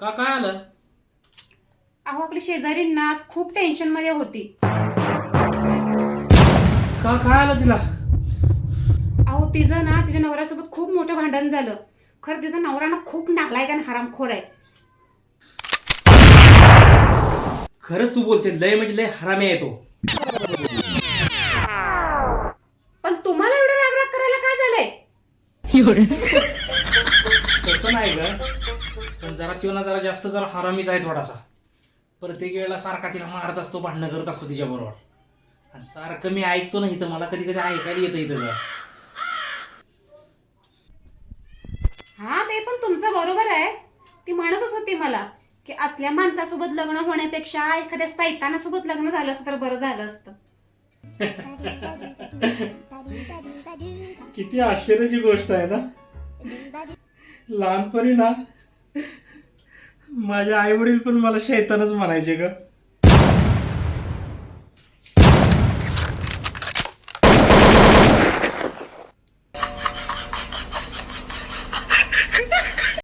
का काय आलं? अहो आपली शेजारी नाच खूप टेन्शनमध्ये होती. का काय आलं तिला? अहो तिचं ना तिच्या नवऱ्यासोबत खूप मोठं भांडण झालं. खरं तिचा नवरा ना खूप नालायक आणि हरामखोर आहे. खरंच तू बोलते लय म्हणजे लय हरामी आहे तो. पण तुम्हाला एवढं राग राग करायला काय झालंय? तसं नाही ग. पण जरा तो ना जरा जास्त जरा हरामीच आहे थोडासा. प्रत्येक वेळेला सारखा तिला मारत असतो भांडणं करत असतो तिच्याबरोबर. आणि सारखं मी ऐकतो ना इथं मला कधी कधी ऐकायला येतं इथं ग. हा ते पण तुमचं बरोबर आहे. ती म्हणतच होती मला की असल्या माणसासोबत लग्न होण्यापेक्षा एखाद्या सैतानासोबत लग्न झालं असतं तर बरं झालं असतं. किती आश्चर्याची गोष्ट आहे ना? लहानपणी ना माझे आई वडील पण मला शैतानच म्हणायचे ग.